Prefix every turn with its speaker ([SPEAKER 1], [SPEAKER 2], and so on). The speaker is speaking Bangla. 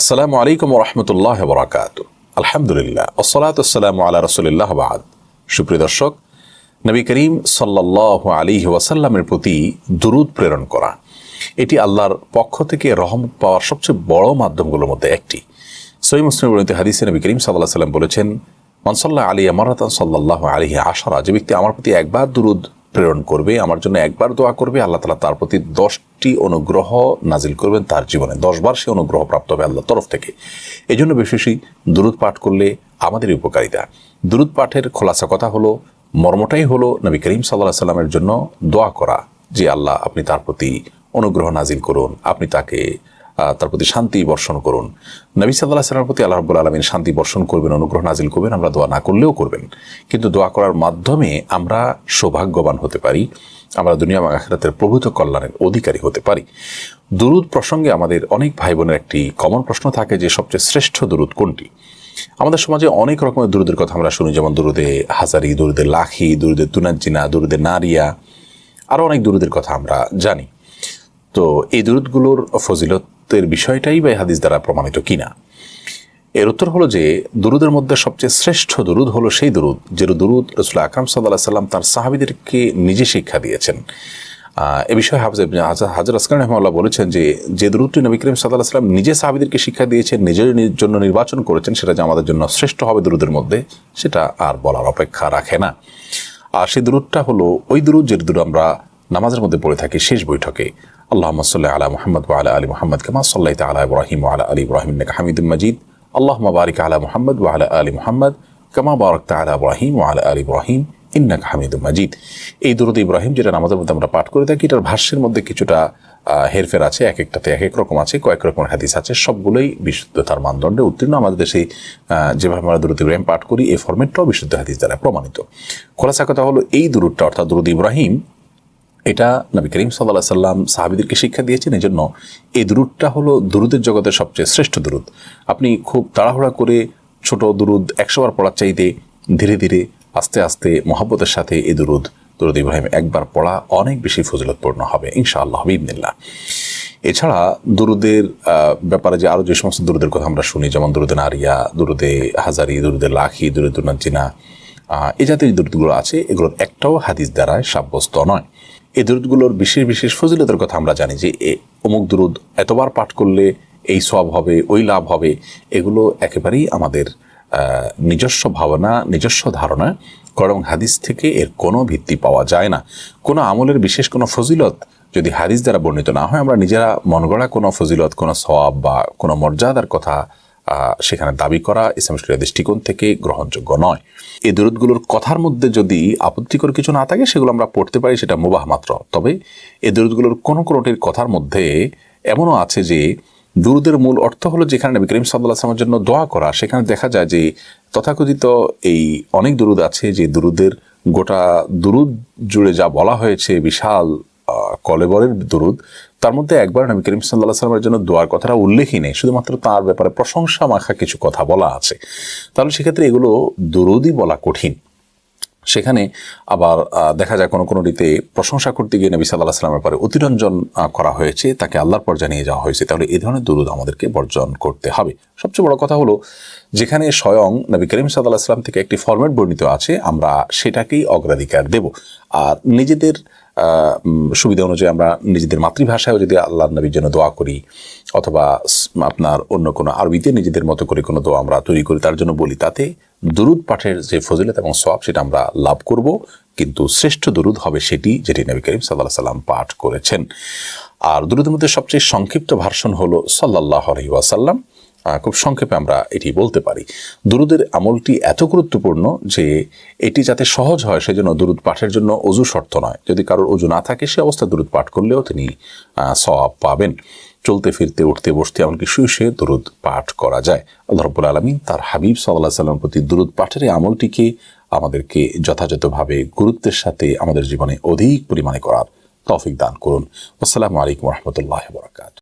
[SPEAKER 1] আসসালামু আলাইকুম রহমতুল্লাহ বরাকাত আলহামদুলিল্লাহ আসসালাত আসসালামু আলা রসুলিল্লাহ বাদ। সুপ্রিয় দর্শক, নবী করিম সাল্লাহ আলী ওয়াসাল্লামের প্রতি দুরুদ প্রেরণ করা, এটি আল্লাহর পক্ষ থেকে রহমত পাওয়ার সবচেয়ে বড় মাধ্যমগুলোর মধ্যে একটি। সই মুসলিম বর্ণিত হাদিসে নবী করিম সাল্লাহ সাল্লাম বলেছেন মনসাল্লাহ আলী আমারাতান সাল্লাহ আলী আশারা যে ব্যক্তি আমার প্রতি একবার দুরুদ প্রেরণ করবে, আমার জন্য একবার দোয়া করবে, আল্লাহ তালা তার প্রতি দশটি অনুগ্রহ নাজিল করবেন তার জীবনে। দশবার সে অনুগ্রহ প্রাপ্ত হবে আল্লাহর তরফ থেকে। এই জন্য বিশেষই দুরুদ পাঠ করলে আমাদের উপকারিতা। দুরুদ পাঠের খোলাসা কথা হলো, মর্মটাই হলো নবী করিম সাল্লাহ সাল্লামের জন্য দোয়া করা যে, আল্লাহ আপনি তার প্রতি অনুগ্রহ নাজিল করুন, আপনি তাকে তার প্রতি শান্তি বর্ষণ করুন। নবী সাল্লাহ সাল্লামের প্রতি আল্লাহ রব্বুল আলমিন শান্তি বর্ষণ করবেন, অনুগ্রহ নাজিল করবেন, আমরা দোয়া না করলেও করবেন। কিন্তু দোয়া করার মাধ্যমে আমরা সৌভাগ্যবান হতে পারি, আমরা দুনিয়া এবং আখেরাতের প্রভূত কল্যাণের অধিকারী হতে পারি। দুরুদ প্রসঙ্গে আমাদের অনেক ভাই বোনের একটি কমন প্রশ্ন থাকে যে সবচেয়ে শ্রেষ্ঠ দুরুদ কোনটি? আমাদের সমাজে অনেক রকমের দুরুদের কথা আমরা শুনি, যেমন দুরুদে হাজারি, দুরুদে লাখি, দুরুদে তুনাজ্জিনা, দুরুদে নারিয়া আরও অনেক দুরুদের কথা আমরা জানি। তো এই দুরুদগুলোর ফজিলতের বিষয়টাই বা হাদিস দ্বারা প্রমাণিত কিনা? এর উত্তর হলো যে, দুরুদের মধ্যে সবচেয়ে শ্রেষ্ঠ দুরুদ হলো সেই দুরুদ যে দুরুদ রসুল আকরাম সাল্লাহ সাল্লাম তার সাহাবিদেরকে নিজে শিক্ষা দিয়েছেন। এ বিষয়ে হাফজ হাজার আসকান রহমাল্লাহ বলেছেন যে যে দুরুদটি নবী করিম সাল্লাহ সাল্লাম নিজে সাহাবিদেরকে শিক্ষা দিয়েছেন, নিজের জন্য নির্বাচন করেছেন, সেটা যে আমাদের জন্য শ্রেষ্ঠ হবে দুরুদের মধ্যে, সেটা আর বলার অপেক্ষা রাখে না। আর সেই দুরুদটা হলো ওই দুরুদ যে দুরুদ আমরা নামাজের মধ্যে পড়ে থাকি শেষ বৈঠকে। আল্লাহ সাল্লাহ আলা মোহাম্মদ আলা আলী মোহাম্মদ কামা সাল্লাহ আলা ইব্রাহিম আলা আলী ইব্রাহিম হামিদুল মজিদ। আল্লাহ বারিক আলা মোহাম্মদ আলা আলী মোহাম্মদ কামা বারক আলা ইব্রাহিম আলা আলী ইব্রাহিম ইন্নাক হামিদুল মাজিদ। এই দুরুদ ইব্রাহিম যেটা নামাজের মধ্যে আমরা পাঠ করে থাকি, এটার ভাষ্যের মধ্যে কিছুটা হেরফের আছে, এক একটাতে এক এক রকম আছে, কয়েক রকমের হাদিস আছে, সবগুলোই বিশুদ্ধতার মানদণ্ডে উত্তীর্ণ। আমাদের দেশে যেভাবে আমরা দুরুদ ইব্রাহিম পাঠ করি এই ফরম্যাটটাও বিশুদ্ধ হাদিস দ্বারা প্রমাণিত। খোলাসা কথা হলো, এই দুরুদটা অর্থাৎ দুরুদ ইব্রাহিম এটা নবী করিম সাল্লাহ সাল্লাম সাহাবিদেরকে শিক্ষা দিয়েছেন এই জন্য এই দুরুদটা হলো দুরুদের জগতের সবচেয়ে শ্রেষ্ঠ দুরুদ। আপনি খুব তাড়াহুড়া করে ছোট দুরুদ একশোবার পড়ার চাইতে ধীরে ধীরে আস্তে আস্তে মহাব্বতের সাথে এই দুরুদ দুরুদ ইব্রাহিম একবার পড়া অনেক বেশি ফজিলতপূর্ণ হবে ইনশাআল্লাহ বিবনিল্লাহ এছাড়া দুরুদের ব্যাপারে যে আরও যে সমস্ত দুরুদের কথা আমরা শুনি যেমন দুরুদে নারিয়া দুরুদে হাজারি দুরুদে লাখি দুরুদে নাজিনা আহ, এই জাতীয় দুরুদগুলো আছে এগুলোর একটাও হাদিস দ্বারায় সাব্যস্ত নয়। এই দুরুদগুলোর বিশেষ বিশেষ ফজিলতের কথা আমরা জানি যে অমুক দুরুদ এতবার পাঠ করলে এই সব হবে, ওই লাভ হবে, এগুলো একেবারেই আমাদের নিজস্ব ভাবনা, নিজস্ব ধারণা করং হাদিস থেকে এর কোনো ভিত্তি পাওয়া যায় না। কোনো আমলের বিশেষ কোনো ফজিলত যদি হাদিস দ্বারা বর্ণিত না হয়, আমরা নিজেরা মন গড়া কোনো ফজিলত, কোনো সওয়াব বা কোনো মর্যাদার কথা সেখানে দাবি করা ইসলাম শরীয়তের দৃষ্টিকোণ থেকে গ্রহণযোগ্য নয়। এই দূরতগুলোর কথার মধ্যে যদি আপত্তিকর কিছু না থাকে, সেগুলো আমরা পড়তে পারি, সেটা মুবাহ মাত্র। তবে এই দূরতগুলোর কোনো কোনোটির কথার মধ্যে এমনও আছে যে, দুরুদের মূল অর্থ হলো যেখানে নবী করিম সাল্লাহ আসলামের জন্য দোয়া করা, সেখানে দেখা যায় যে, তথাকথিত এই অনেক দুরুদ আছে যে, দুরুদের গোটা দুরুদ জুড়ে যা বলা হয়েছে, বিশাল কলেবরের দুরুদ, তার মধ্যে একবার নবী করিম সাল্লাহ সাল্লামের জন্য দোয়ার কথাটা উল্লেখই নেই, শুধুমাত্র তার ব্যাপারে প্রশংসা মাখা কিছু কথা বলা আছে। তাহলে সেক্ষেত্রে এগুলো দুরুদই বলা কঠিন। সেখানে আবার দেখা যায় কোনো কোনোটিতে প্রশংসা করতে গিয়ে নবী সাল্লাহ সাল্লামের পরে অতিরঞ্জন করা হয়েছে, তাকে আল্লাহর পর জানিয়ে যাওয়া হয়েছে। তাহলে এই ধরনের দুরুদ আমাদেরকে বর্জন করতে হবে। সবচেয়ে বড় কথা হলো, যেখানে স্বয়ং নবী করিম সাল্লাহ সাল্লাম থেকে একটি ফরম্যাট বর্ণিত আছে, আমরা সেটাকেই অগ্রাধিকার দেব। আর নিজেদের সুবিধা অনুযায়ী আমরা নিজেদের মাতৃভাষায় যদি আল্লাহ নবীর জন্য দোয়া করি, অথবা আপনার অন্য কোনো আরবিতে নিজেদের মতো করে কোনো দোয়া আমরা তৈরি করি, তার জন্য বলি, তাতে দুরুদ পাঠের যে ফজিলত এবং সব সেটা আমরা লাভ করব, কিন্তু শ্রেষ্ঠ দুরুদ হবে সেটি যেটি নবী করিম সাল্লাহ সাল্লাম পাঠ করেছেন। আর দুরুদের মধ্যে সবচেয়ে সংক্ষিপ্ত ভার্সন হলো সাল্লাহ আলহি ওয়াসাল্লাম। খুব সংক্ষেপে আমরা এটি বলতে পারি। দুরুদের আমলটি এত গুরুত্বপূর্ণ যে এটি যাতে সহজ হয় সেজন্য দুরুদ পাঠের জন্য অজু শর্ত নয়। যদি কারোর অজু না থাকে, সে অবস্থা দুরুদ পাঠ করলেও তিনি সওয়াব পাবেন। চলতে, ফিরতে, উঠতে, বসতে এমনকি শুয়ে শুয়ে দুরুদ পাঠ করা যায়। আল্লাহ রব্বুল আলমিন তার হাবিব সাল্লাহ সাল্লাম প্রতি দুরুদ পাঠের এই আমলটিকে আমাদেরকে যথাযথভাবে গুরুত্বের সাথে আমাদের জীবনে অধিক পরিমাণে করার তৌফিক দান করুন। আসসালামু আলাইকুম রহমতুল্লাহ বরাকাত